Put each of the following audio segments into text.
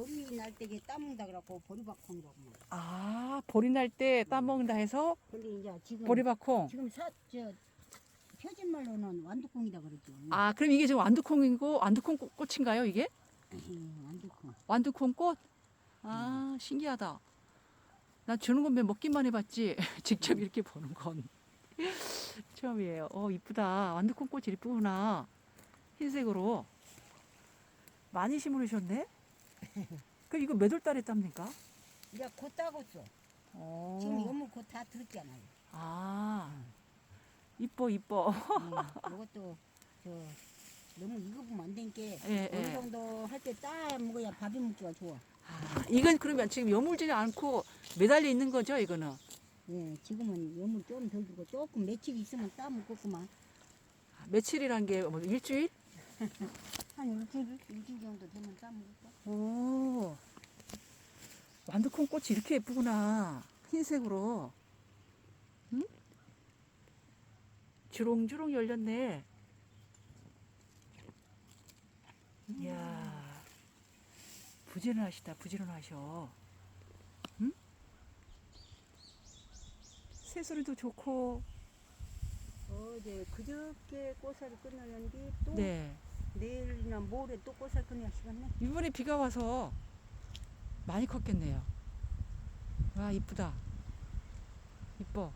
보리 날 때게 따먹다 그래갖고 보리밥콩이라고. 아, 보리 날 때 따먹는다 해서 근데 이제 지금 보리밥콩. 지금 사저 표준 말로는 완두콩이다 그러죠. 아, 그럼 이게 지금 완두콩이고 완두콩 꽃- 꽃인가요, 이게? 에이, 완두콩. 완두콩 꽃? 아, 신기하다. 난 주는 건왜 먹기만 해봤지. 직접 이렇게 보는 건 처음이에요. 어, 이쁘다. 완두콩 꽃이 이쁘구나. 흰색으로. 많이 심으셨네? 그럼 이거 몇 월 달에 땁니까? 이제 곧 따겠어. 어. 지금 연물 곧다 들었잖아요. 아, 이뻐, 이뻐. 음, 이것도 저 너무 익어보면 안 되니까 예, 어느 예. 정도 할 때 따 먹어야 밥이 먹기가 좋아. 아, 이건 그러면 지금 여물지는 않고 매달려 있는 거죠, 이거는? 예, 지금은 연물 좀덜 주고 조금 며칠 있으면 따 먹겠구만. 아, 며칠이란 게 뭐 일주일? 한 일주일, 일주일 정도 되면 따 먹을까? 오, 완두콩 꽃이 이렇게 예쁘구나. 흰색으로. 응? 주렁주렁 열렸네. 이야, 부지런하시다, 부지런하셔. 응? 새소리도 좋고, 어제 그저께 꽃살이 끝났는데 또 네. 내일이나 모레 또 끝내야 시간네. 이번에 비가 와서 많이 컸겠네요. 와, 이쁘다. 이뻐.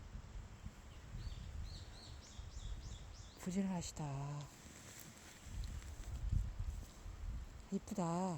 부지런하시다. 이쁘다.